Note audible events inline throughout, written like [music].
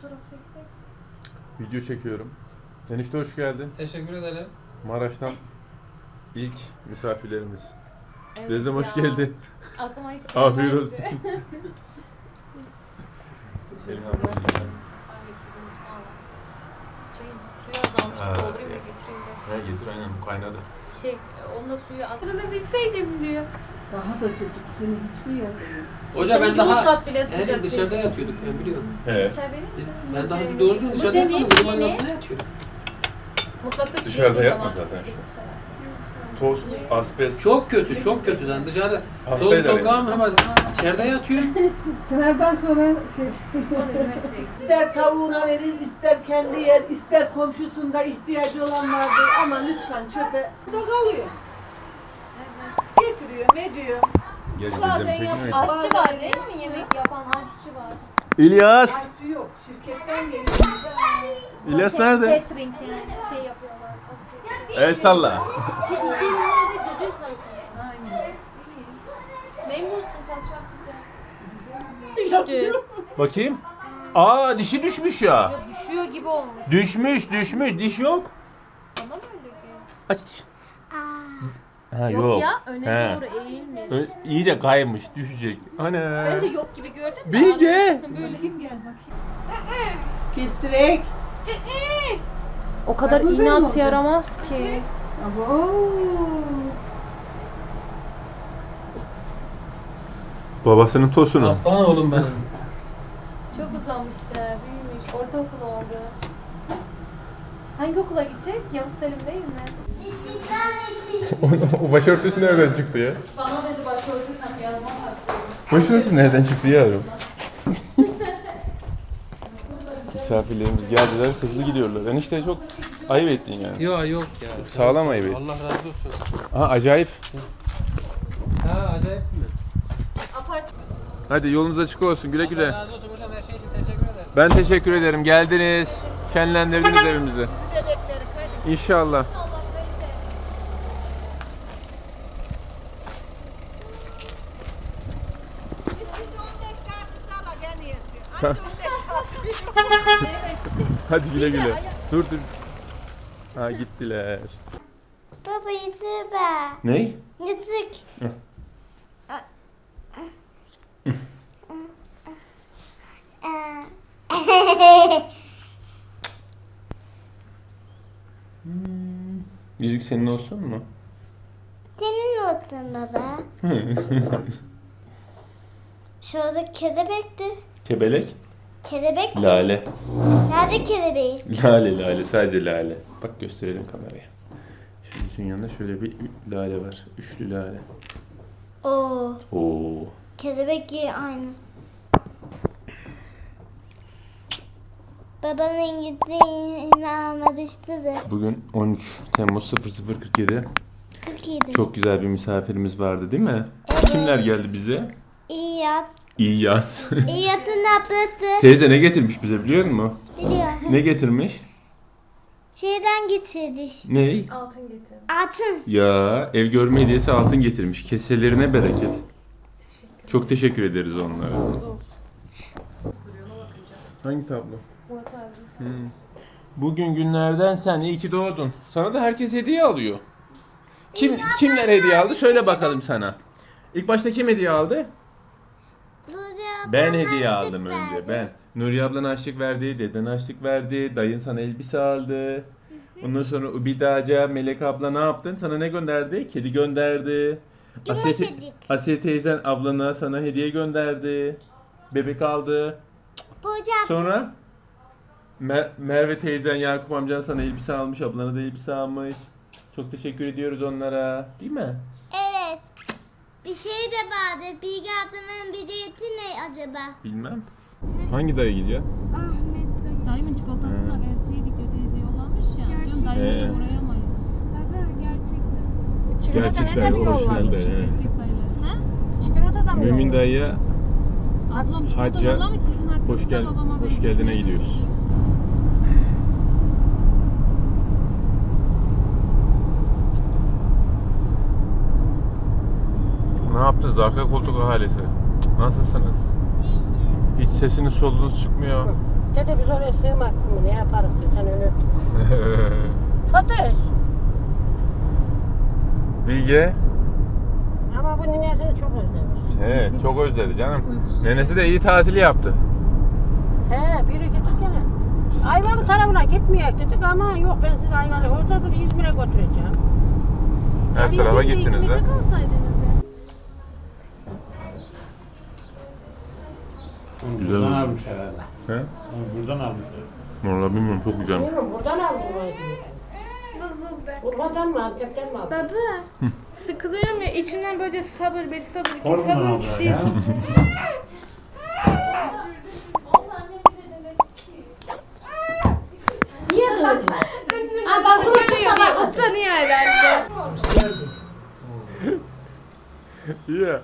fotoğraf çeksek? Video çekiyorum. Enişte hoş geldin. Teşekkür ederim. Maraş'tan ilk misafirlerimiz. Evet Teyzem hoş ya. geldin. Aklıma hiç [laughs] Afiyet olsun. [laughs] Ben getirdim ısmarla. Çayın suyu azalmıştı. Ha, Doldurayım da evet. getireyim de. He getir aynen bu kaynadı. Şey, onunla suyu az. Adını bilseydim diyor. Daha da kötü. Bu sene hiçbir yerde yok. Hoca ben daha Yozgat bile Ece sıcak dışarıda değil. yatıyorduk ben biliyorum. He. Çay verir Biz, misin? ben daha Evet. doğrusu Bu dışarıda temiz, yatmadım. Klimanın yeni. altında yatıyorum. Mutfakta çiğ Dışarıda bir yapma zaten işte. Toz, asbest. Çok kötü, çok kötü. Sen dışarıda toz Hastayla toprağım hemen içeride yatıyor. [laughs] Sınavdan sonra şey [laughs] üniversiteye ister tavuğuna verir, ister kendi yer, ister komşusunda ihtiyacı olan vardır ama lütfen çöpe da kalıyor. Getiriyor, ne diyor? Bazen bizden yap- çekmiyor. Aşçı var değil mi? Yemek yapan aşçı var. İlyas. Aşçı yok, şirketten geliyor. İlyas Şey, nerede? Catering yani şey yapıyorlar. El salla. Şey, işin nerede? Cacık sayfası. Aynen. Memnunsun çalışmak güzel. Düştü. Bakayım. Aa dişi düşmüş ya. Düşüyor gibi olmuş. Düşmüş düşmüş diş yok. Bana mı öyle geldi? Aç diş. Ha Yok, yok. ya öne He. doğru eğilmiş. Ö- İyice kaymış düşecek. Ana. Ben de yok gibi gördüm de. Bilge. [laughs] Böyle. Bakayım gel bakayım. Kestirek. O kadar mi inat olacak? yaramaz ki. Abo. Babasının tosunu. Aslan oğlum benim. Çok uzamış ya, büyümüş. Ortaokul oldu. Hangi okula gidecek? Yavuz Selim değil mi? O başörtüsü nereden çıktı ya? Bana dedi başörtü tak yazma taktı. Başörtüsü nereden çıktı yavrum? Misafirlerimiz geldiler, hızlı gidiyorlar. Enişte çok ayıp ettin yani. Yok yok ya. Sağlam ayıp ettin. Allah razı olsun. Ha acayip. Ha acayip mi? Apart. Hadi yolunuz açık olsun. Güle Allah güle. razı olsun hocam her şey için teşekkür ederim. Ben teşekkür ederim. Geldiniz. Şenlendirdiniz evimizi. İnşallah. [laughs] Hadi güle güle. Dur dur. Ha gittiler. Baba yeter be. Ney? Yazık. [laughs] Yüzük senin olsun mu? Senin olsun baba. [laughs] Şurada kelebekti. Kebelek. Kelebek. Lale. Nerede kelebeği? [laughs] Lale lale sadece lale. Bak gösterelim kameraya. Şu yüzün yanında şöyle bir lale var. Üçlü lale. Oo. Oo. Kelebek iyi aynı. Babanın almadı işte de. Bugün 13 Temmuz 0047. Çok iyiydi. Çok güzel bir misafirimiz vardı değil mi? Evet. Kimler geldi bize? İyi yaz. İyi yaz. İyi yatın ablası. Teyze ne getirmiş bize biliyor musun? Biliyor. Ne getirmiş? Şeyden getirdik. Ney? Altın getir. Altın. Ya ev görme hediyesi altın getirmiş. Keselerine bereket. Çok teşekkür ederiz onlara. olsun. Hangi tablo? Murat abi. Bugün günlerden sen iyi ki doğdun. Sana da herkes hediye alıyor. Kim kimler hediye aldı? Söyle bakalım sana. İlk başta kim hediye aldı? Ben hediye aldım önce. Ben. Nuri ablan harçlık verdi, deden harçlık verdi, dayın sana elbise aldı. Ondan sonra Ubida Ağaca, Melek abla ne yaptın? Sana ne gönderdi? Kedi gönderdi. Asiye, te- Yumuşacık. Asiye teyzen ablana sana hediye gönderdi. Bebek aldı. Burcu abla. Sonra Mer- Merve teyzen Yakup amcan sana elbise almış, ablana da elbise almış. Çok teşekkür ediyoruz onlara. Değil mi? Evet. Bir şey de vardı. Bilgi ablamın bileti ne acaba? Bilmem. Hangi dayı gidiyor? Ahmet dayı. Dayımın çikolatasını da verseydik de teyze yollamış ya. Diyorum dayıya He. uğrayamayız. Baba gerçekten. Gerçek dayı, orijinal dayı. he. Gerçek dayılar. Ha? Çikolata da mı Mümin dayıya Ablam çikolata Hacca, yollamış sizin hakkınızda hoş gel babama hoş verdim. geldine gidiyoruz. Ne yaptınız arka koltuk ahalisi? Nasılsınız? Hiç sesiniz solunuz çıkmıyor. Dede biz oraya sığmak mı? Ne yaparız ki sen öyle? [laughs] Tatarız. Bilge. Ama bu ninesini çok özlemiş. Evet çok özledi canım. Nenesi de iyi tatil yaptı. He biri gittik gene. Ayvalı tarafına gitmeyek dedik ama yok ben sizi Ayvalı orada dur İzmir'e götüreceğim. Her tarafa gün de gittiniz İzmir'de de. kalsaydınız ya. Güzel Buradan oldu. almış herhalde. He? Onu Buradan almışlar. Vallahi bilmiyorum çok güzel. Bilmiyorum buradan aldım o hediyeyi. Urfa'dan mı Antep'ten mi aldın? Baba. Sıkılıyorum ya içimden böyle sabır bir sabır iki Hormon sabır üç değil. [laughs] Niye böyle? Ha balkona çıkma bak. Utanıyor herhalde. Ya.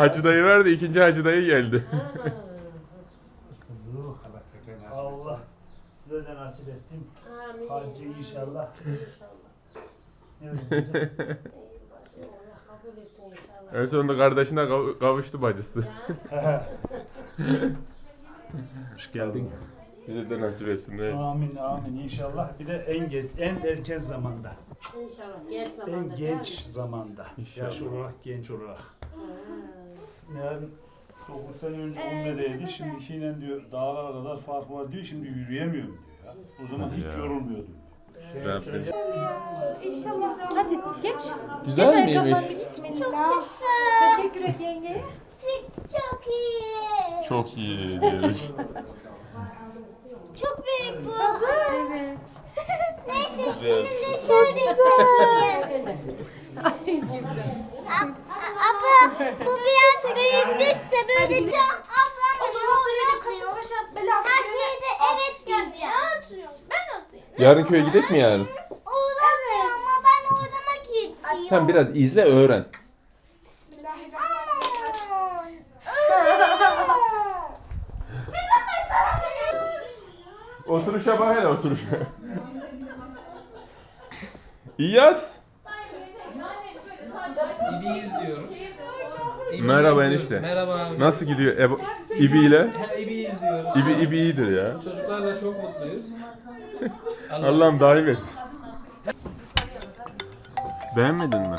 Hacı dayı verdi, ikinci hacı dayı geldi. Allah size de nasip etsin. Amin. Hacı inşallah. Evet, Kabul etsin inşallah. en sonunda kardeşine kav- kavuştu bacısı. Hoş geldin. Bize de nasip etsin. Evet. Amin amin inşallah. Bir de en geç, en erken zamanda. İnşallah genç zamanda. En genç zamanda. İnşallah. Yaş olarak genç olarak. Yani 9 sene önce Umre'deydi. Şimdikiyle diyor dağlara kadar fark var diyor. Şimdi yürüyemiyorum diyor. Ya. O zaman hiç Ya. yorulmuyordum. Rabbim. İnşallah. Hadi geç. Güzel geç miymiş? ayakkabılar bismillah. Teşekkür et yengeye. Çok, çok iyi. Çok iyi diyoruz. Çok büyük bu. Evet. Neyse Güzel. şimdi şöyle çekeyim. Ab- Abla bu biraz büyük düşse böyle çok ablam ne oluyor? Her şeyde evet diyeceğim. Ben atayım. Yarın köye gidek mi yarın? Orada atıyor ama ben oynamak istiyorum. Sen biraz izle öğren. Oturuşa bak hele oturuşa. İyaz. İbi izliyoruz. İbi Merhaba izliyoruz. enişte. Merhaba abi. Nasıl gidiyor Ebo, İbi ile? Ha, İbi izliyoruz. İbi, İbi iyidir ya. Çocuklarla çok mutluyuz. [laughs] Allah'ım daim et. Beğenmedin mi?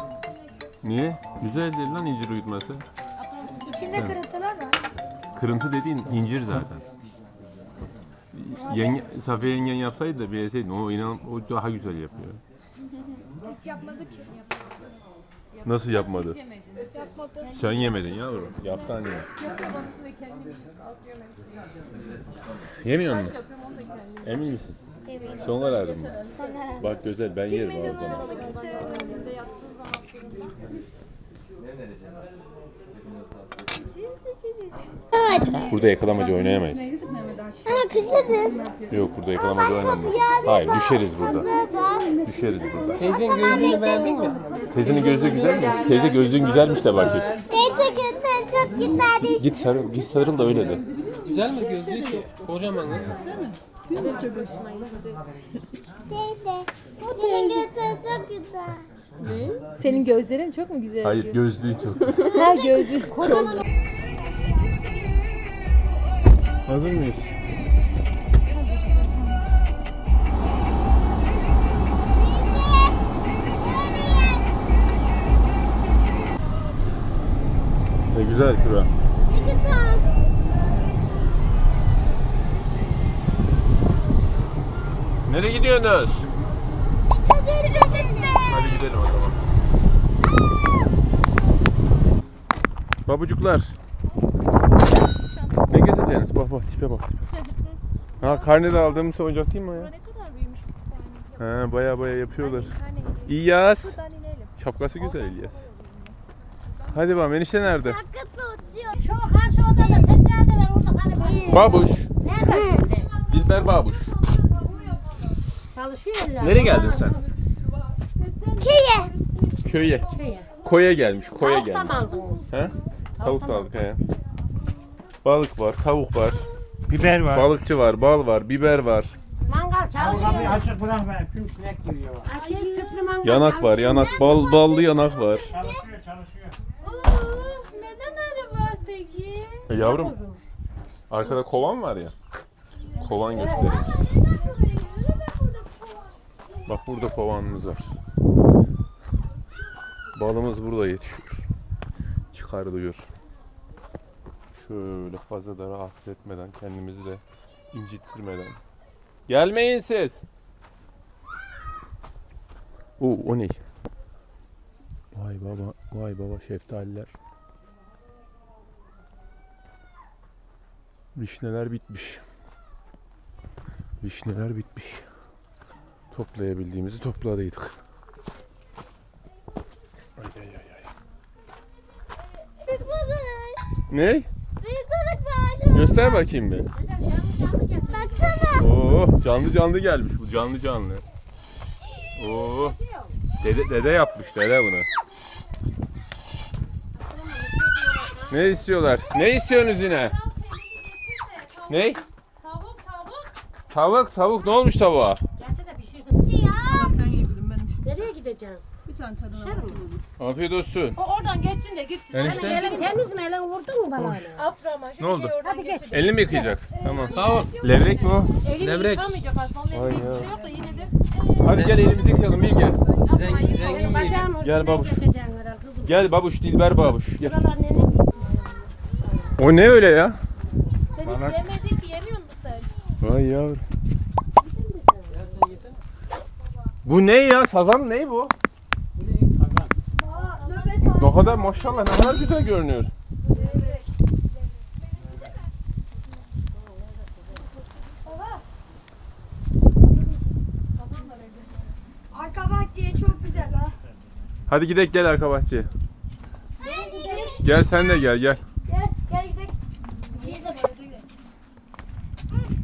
Niye? Güzel değil lan incir uyutması. İçinde kırıntılar var. Kırıntı dediğin incir zaten. Yenge, Safiye yengen yapsaydı da bir yeseydin o inan o daha güzel yapıyor. Hiç yapmadık ki. Nasıl yapmadı? Yemedin. Sen yemedin yavrum. Yaptı anne. Ve atıyorum hepsini. Yemiyor musun? Yapıyorum onu da kendim. Emin misin? Son kararın mı? Bak güzel ben yerim o zaman. Fırında. Burada yakalamacı oynayamayız. Ama kızıdı. Yok burada yakalamacı oynanmaz. Hayır düşeriz burada. Düşeriz burada. Teyzenin gözlüğünü beğendin mi? Teyzenin gözlüğü güzel mi? Teyze gözlüğün güzelmiş de bakayım. Teyze günden çok güzeldi. Git sarıl, git sarıl da öyle de. Güzel mi gözlüğü ki? Kocaman kız. Teyze. Bu günden çok güzel. Senin gözlerin çok mu güzel? Hayır gözlüğü çok güzel. Her gözü kocaman. Hazır mıyız? Ne güzel şura. Ne güzel. Nereye gidiyorsunuz? Hadi gidelim o zaman. Babucuklar. Bak bak tipe bak tipe. [laughs] Ha karnede aldığımız oyuncak değil mi o ya? Ne kadar büyümüş bu tane. Ha baya baya yapıyorlar. İlyas. Buradan inelim. Şapkası güzel İlyas. Hadi bakalım enişte nerede? Şu şu odada seccadeler orada hani bak. Babuş. Nerede? Dilber Babuş. Çalışıyor eller. Nereye geldin sen? Köye. Köye. Şeye. Koya gelmiş. Koya Tavuk da gelmiş. mı aldınız? He? Tavuk da aldık he. Balık var, tavuk var, Biber var. balıkçı var, bal var, biber var. Mangal çalışıyor. açık bırakma. Tüm sinek giriyor. Açık tüplü mangal Yanak var, yanak, bal, ballı yanak var. Çalışıyor çalışıyor. Neden arı var peki? E yavrum, arkada kovan var ya. kovan göstereyim size. Bak burada kovanımız var. Balımız burada yetişiyor. Çıkarılıyor. Şöyle fazla da rahatsız etmeden, kendimizi de incittirmeden. Gelmeyin siz. Oo, o ne? Vay baba, vay baba şeftaliler. Vişneler bitmiş. Vişneler bitmiş. Toplayabildiğimizi topladıydık. Ay ay ay ay. Ne? Göster bakayım bir. Baksana. Oo, canlı canlı gelmiş bu canlı canlı. Oo. Dede, dede yapmış dede bunu. Ne istiyorlar? Ne istiyorsunuz yine? Ne? Tavuk tavuk. Tavuk tavuk ne olmuş tavuğa? Gerçi de pişirdim. Ya. Nereye gideceğim? Bir tane tadına mi? Afiyet olsun. O oradan geçsin de gitsin. Enişte. Elin temiz mi? Elin vurdun mu bana? Abdurrahman şu Ne oldu? Hadi geç. Elini mi yıkayacak? Tamam. Sağ ol. Levrek mi o? Elini Levrek. yıkamayacak aslında. Onun Ay elinde ya. hiçbir şey yok da yine de. Hadi gel elimizi yıkayalım Bilge. Abdurrahman Zengin, zengin yiyecek. Bacağım Gel babuş. Gel babuş Dilber babuş. Gel. O ne öyle ya? Sen hiç yemedik yemiyor musun sen? Vay yavrum. Bu ne ya? Sazan ne bu? Ne kadar maşallah ne kadar güzel görünüyor. Arka bahçeye çok güzel ha. Hadi gidelim gel arka bahçeye. Gel sen de gel gel. Gel, gel gidelim.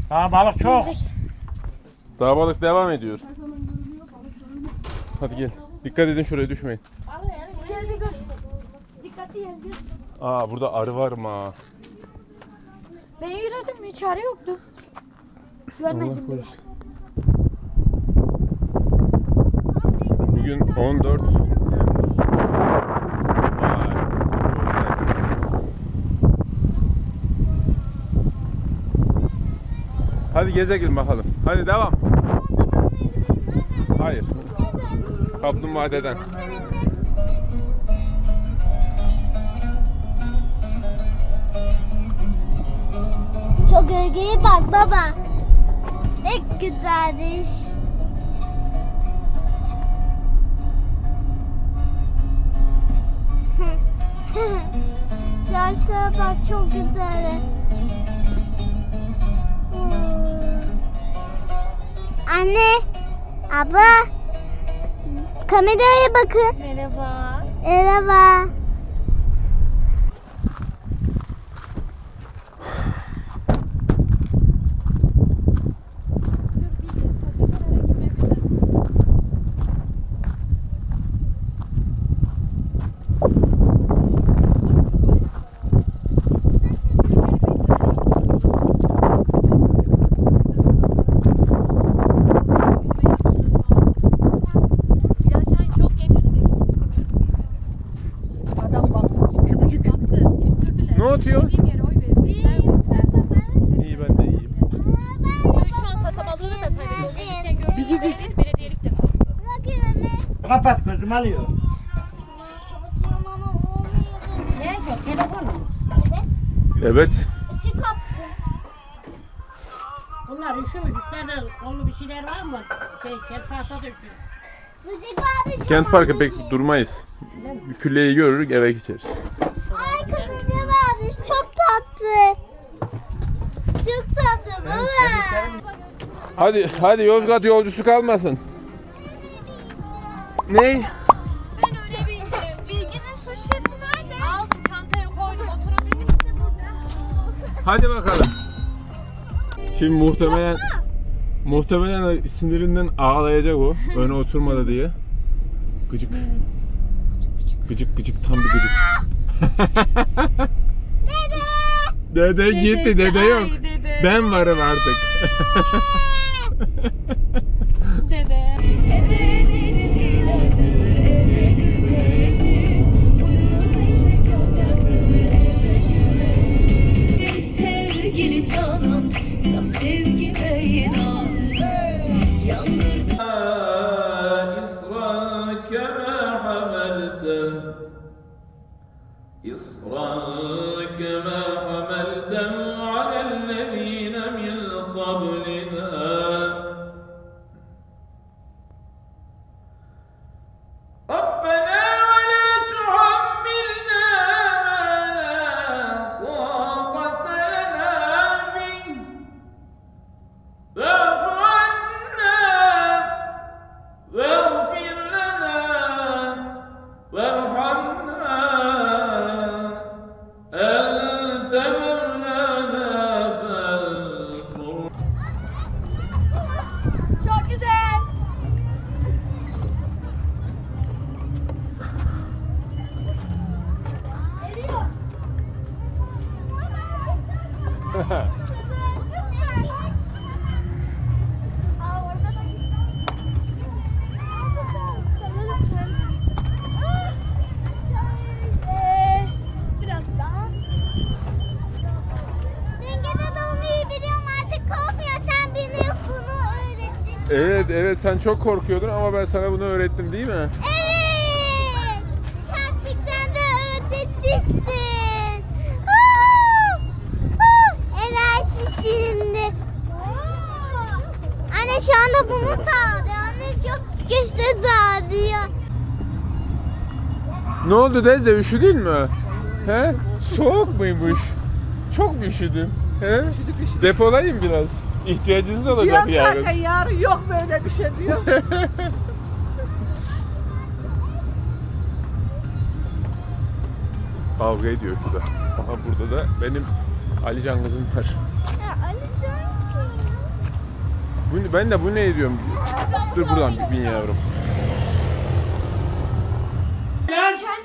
Ha balık çok. Daha balık devam ediyor. Hadi gel. Dikkat edin şuraya düşmeyin. Bir gör. Gel gel. Aa burada arı var mı? ha? Ben yürüdüm hiç arı yoktu. Görmedim bile. korusun. Bugün 14 Temmuz. Vay. Hadi gezelim bakalım. Hadi devam. Hayır. Kaplumbağa Çok gölgeye bak baba. Ne güzelmiş. [laughs] Şu ağaçlara bak çok güzel. Anne, abla, kameraya bakın. Merhaba. Merhaba. Bilal Şahin çok getirdi de Adam bak. Kübücük. baktı. Küstürdüler. Ne atıyor? Dediğim yere oy verdi. İyi ben de iyiyim. Köy şu an kasabalığını da kaybetti. O gelirken gördüğümüz belediye, belediyelik de koptu. Bakın anne. Kapat gözüm alıyor. Ne yok? Telefon mu? Evet. İçi kaptı. Bunlar üşümüş. Üstlerinde kollu bir şeyler var mı? Şey, kent pasta döküyor. Vardı şu Kent parkı pek durmayız. Külleyi görürük eve geçeriz. Ay kadınca vardı. Çok tatlı. Çok tatlı baba. Hadi hadi Yozgat yolcusu kalmasın. Ne? Hadi bakalım. Şimdi muhtemelen muhtemelen sinirinden ağlayacak o. [laughs] Öne oturmadı diye. Gıcık. Gıcık gıcık tam bir gıcık. dede. Dede gitti dede yok. Ay dede. Ben varım artık. [laughs] من [laughs] Evet evet sen çok korkuyordun ama ben sana bunu öğrettim değil mi? Evet. Gerçekten de öğretmişsin. Aa! Aa! Enerji şimdi. Anne şu anda bunu sağlıyor. Anne çok güçlü sağlıyor. Ne oldu Deze üşüdün mü? He? Soğuk muymuş? Çok mu üşüdün? He? Depolayayım biraz. İhtiyacınız olacak Diyorum zaten yarın. yarın yok böyle bir şey diyor. [laughs] Kavga ediyor şurada. Aha burada da benim Alican kızım var. Bu, ben de bu ne diyorum? Dur buradan bir bin yavrum.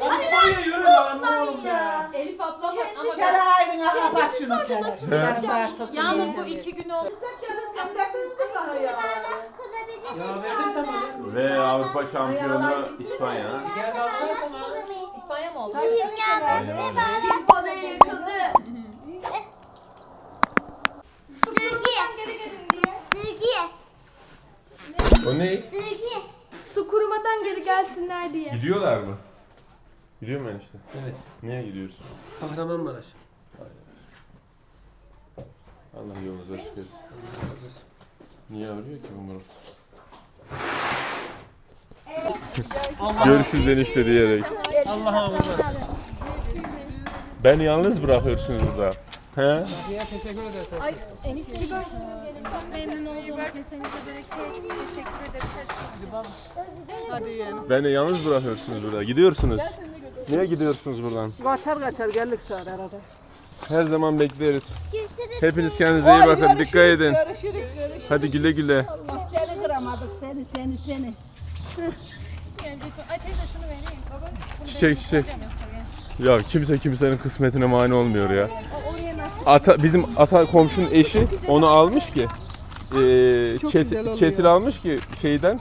Osman'ya yürü lan oğlum ya. Elif ablam var ama ben... aydın kapat şunu kere. Yarın bağırtasın. Yalnız bu iki gün oldu. Ya verdin tamam. Ve Avrupa şampiyonu İspanya. Gel kalkma tamam. İspanya mı oldu? Türkiye. Türkiye. O ne? Türkiye. Su kurumadan geri gelsinler diye. Gidiyorlar mı? Gidiyorum ben işte. Evet. Niye gidiyorsun? Kahramanmaraş. Allah yolunuzu açık etsin. Niye arıyor ki bu Murat? Görüşürüz enişte diyerek. Allah'a emanet. Beni yalnız bırakıyorsunuz burada. He? Ya teşekkür ederiz. Ay gelin. Çok memnun oldum. Kesenize bereket. Teşekkür ederiz her şey için. Hadi yiyelim. Beni yalnız bırakıyorsunuz burada. Gidiyorsunuz. Niye gidiyorsunuz buradan? Kaçar kaçar geldik sonra arada. Her zaman bekleriz. Görüşürüz. Hepiniz kendinize iyi bakın. Dikkat edin. Görüşürüz görüşürüz. Hadi güle güle. Allah seni kıramadık seni seni seni. Ay teyze şunu vereyim. Baba. Bunu Çiçek çiçek. koyacağım yoksa ya. Ya kimse kimsenin kısmetine mani olmuyor ya. Ata, bizim ata komşunun eşi onu almış ki. E, Çok çet- güzel oluyor. almış ki şeyden.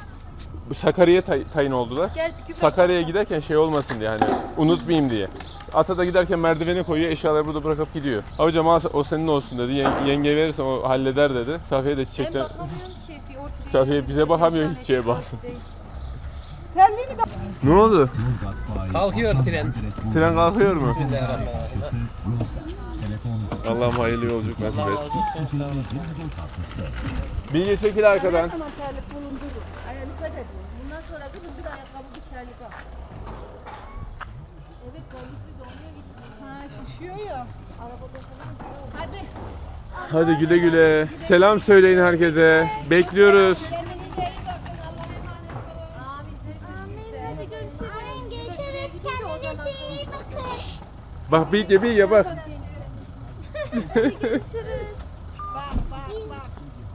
Bu Sakarya'ya tay- tayin oldular. Gel küpe. Sakarya'ya giderken şey olmasın diye hani unutmayayım diye. Ata da giderken merdiveni koyuyor, eşyaları burada bırakıp gidiyor. Hocam al o senin olsun dedi. Yen- yenge verirse o halleder dedi. Safiye de Ben çiçekten... bakamıyorum ki. Bir ortaya Safiye bize bakamıyor hiç şeye baksın. Terliğini de Ne oldu? Kalkıyor tren. Tren kalkıyor mu? Bismillahirrahmanirrahim. Allah'ım hayırlı yolculuk nasip olasın. Bilge çekil arkadan. zaman terlik bulundurur. Ayağınıza da değil. Bundan sonra kızım bir ayakkabı bir terlik al. Evet terliksiz olmuyor gitti. Ha şişiyor ya. Arabada falan. Hadi. Hadi güle güle. Selam söyleyin herkese. Bekliyoruz. Bakın. Allah'a emanet olun. Amin. [laughs] Hadi görüşürüz.